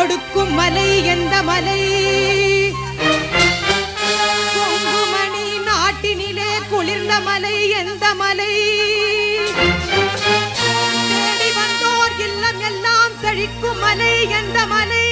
கொடுக்கும் மலை எந்த மலை? கொங்குமணி நாட்டினிலே குளிர்ந்த மலை எந்த மலை? தேடி வந்தோர் இல்லம் எல்லாம் செழிக்கும் மலை எந்த மலை?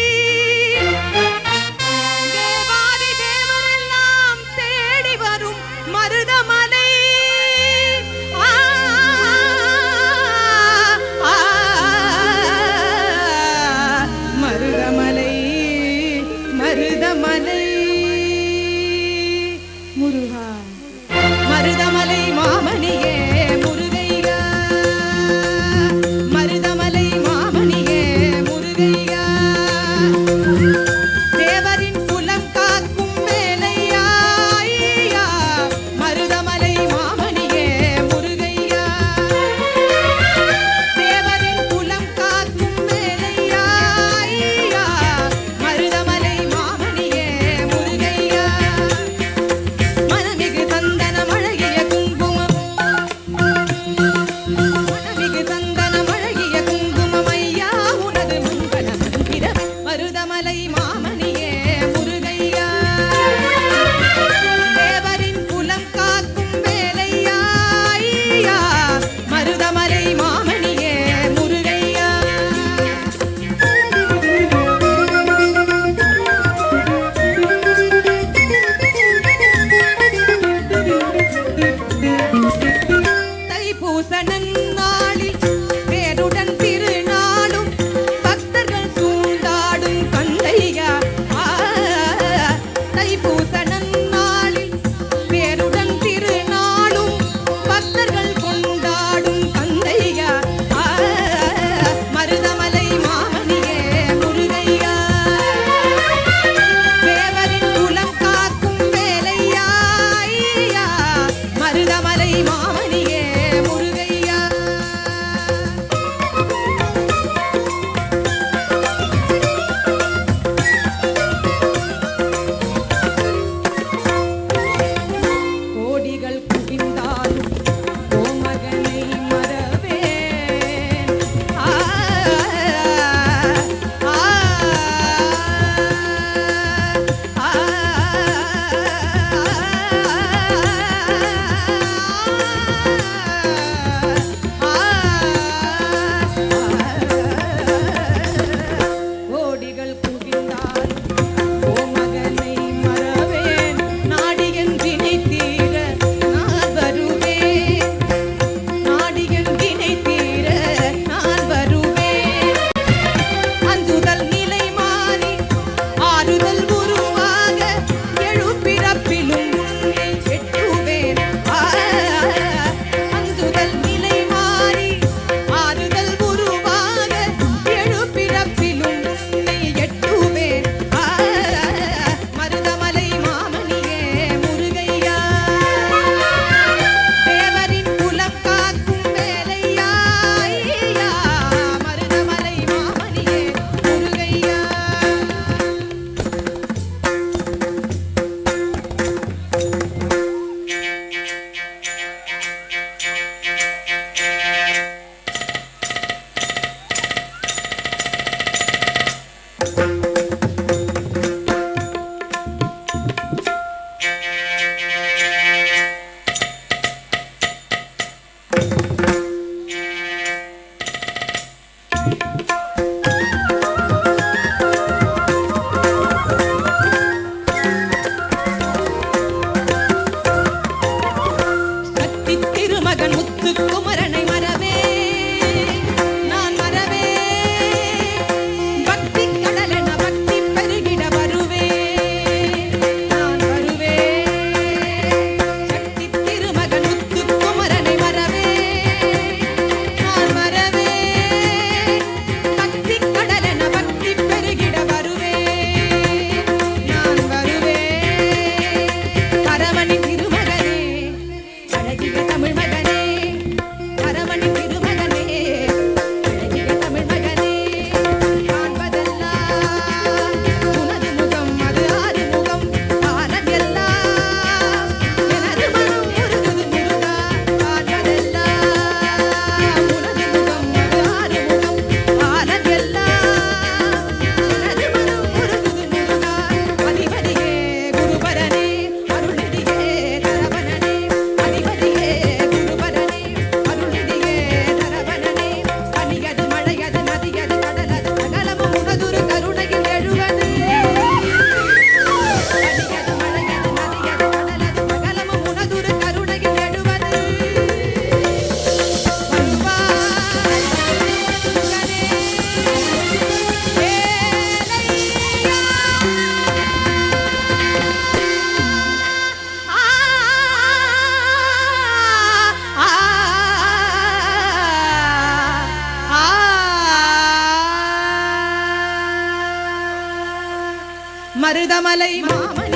Canta muito mais மருதமலை மாமன்